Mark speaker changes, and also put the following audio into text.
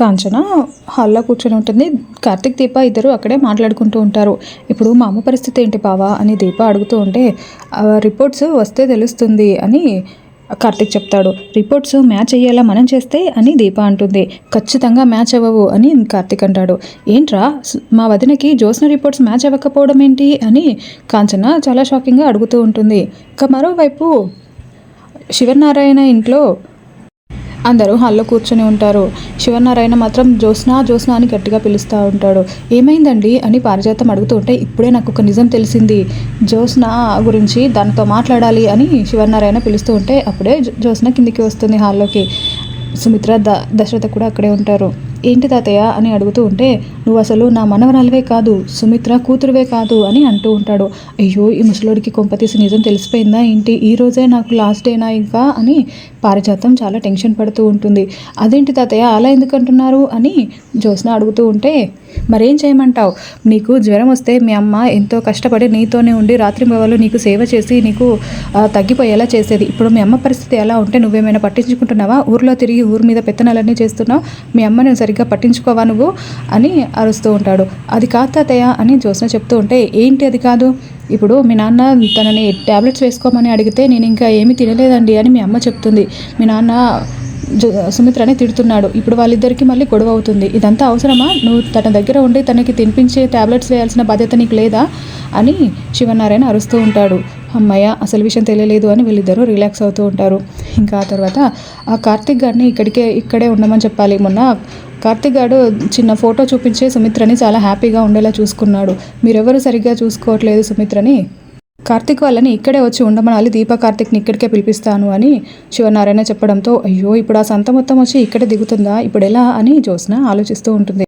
Speaker 1: కాంచన హాల్లో కూర్చొని ఉంటుంది. కార్తిక్ దీప ఇద్దరు అక్కడే మాట్లాడుకుంటూ ఉంటారు. ఇప్పుడు మా అమ్మ పరిస్థితి ఏంటి బావా అని దీప అడుగుతూ ఉంటే రిపోర్ట్స్ వస్తే తెలుస్తుంది అని కార్తిక్ చెప్తాడు. రిపోర్ట్స్ మ్యాచ్ అయ్యేలా మనం చేస్తే అని దీప అంటుంది. ఖచ్చితంగా మ్యాచ్ అవ్వవు అని కార్తిక్ అంటాడు. ఏంట్రా మా వదినకి జోస్న రిపోర్ట్స్ మ్యాచ్ అవ్వకపోవడం ఏంటి అని కాంచన చాలా షాకింగ్గా అడుగుతూ ఉంటుంది. ఇక మరోవైపు శివనారాయణ ఇంట్లో అందరూ హాల్లో కూర్చొని ఉంటారు. శివనారాయణ మాత్రం జ్యోత్స్న జ్యోత్స్న అని గట్టిగా పిలుస్తూ ఉంటాడు. ఏమైందండి? అని పారిజాతం అడుగుతూ ఉంటే ఇప్పుడే నాకు ఒక నిజం తెలిసింది. జ్యోత్స్న గురించి దానితో మాట్లాడాలి అని శివనారాయణ పిలుస్తూ ఉంటే అప్పుడే జ్యోత్స్న కిందికి వస్తుంది హాల్లోకి. సుమిత్ర ద దశరథ కూడా అక్కడే ఉంటారు. ఏంటి తాతయ్య అని అడుగుతూ ఉంటే నువ్వు అసలు నా మనవరాలివే కాదు సుమిత్ర కూతురువే కాదు అని అంటూ ఉంటాడు. అయ్యో ఈ ముసలోడికి కొంపతీసి నిజం తెలిసిపోయిందా ఏంటి? ఈ రోజే నాకు లాస్ట్ డేనా ఇంకా? అని పారిజాతం చాలా టెన్షన్ పడుతూ ఉంటుంది. అదేంటి తాతయ్య అలా ఎందుకంటున్నారు అని జ్యోత్స్న అడుగుతూ ఉంటే మరేం చేయమంటావు? నీకు జ్వరం వస్తే మీ అమ్మ ఎంతో కష్టపడి నీతోనే ఉండి రాత్రి మొగలు నీకు సేవ చేసి నీకు తగ్గిపోయేలా చేసేది. ఇప్పుడు మీ అమ్మ పరిస్థితి ఎలా ఉంటే నువ్వేమైనా పట్టించుకుంటున్నావా? ఊర్లో తిరిగి ఊరి మీద పెత్తనాలన్నీ చేస్తున్నావు. మీ అమ్మని సరిగ్గా పట్టించుకోవా నువ్వు? అని అరుస్తూ ఉంటాడు. అది కాదు తాతయ్య అని జ్యోత్స్న చెప్తూ ఉంటే ఏంటి అది కాదు? ఇప్పుడు మీ నాన్న తనని ట్యాబ్లెట్స్ వేసుకోమని అడిగితే నేను ఇంకా ఏమీ తినలేదండి అని మీ అమ్మ చెప్తుంది. మీ నాన్న సుమిత్రని తిడుతున్నాడు. ఇప్పుడు వాళ్ళిద్దరికి మళ్ళీ గొడవ అవుతుంది. ఇదంతా అవసరమా? నువ్వు తన దగ్గర ఉండి తనకి తినిపించే ట్యాబ్లెట్స్ వేయాల్సిన బాధ్యత నీకు లేదా? అని శివనారాయణ అరుస్తూ ఉంటాడు. అమ్మయ్య అసలు విషయం తెలియలేదు అని వీళ్ళిద్దరూ రిలాక్స్ అవుతూ ఉంటారు. ఇంకా ఆ తర్వాత ఆ కార్తిక్ గారిని ఇక్కడికే ఇక్కడే ఉండమని చెప్పాలి. మొన్న కార్తిక్ గారు చిన్న ఫోటో చూపించే సుమిత్రని చాలా హ్యాపీగా ఉండేలా చూసుకున్నాడు. మీరెవరు సరిగ్గా చూసుకోవట్లేదు సుమిత్రని? కార్తిక్ వాళ్ళని ఇక్కడే వచ్చి ఉండమనాలి దీప కార్తిక్ని ఇక్కడికే పిలిపిస్తాను అని శివనారాయణ చెప్పడంతో అయ్యో ఇప్పుడు ఆ సంత మొత్తం వచ్చి ఇక్కడే దిగుతుందా? ఇప్పుడు ఎలా అని జ్యోత్స్న ఆలోచిస్తూ ఉంటుంది.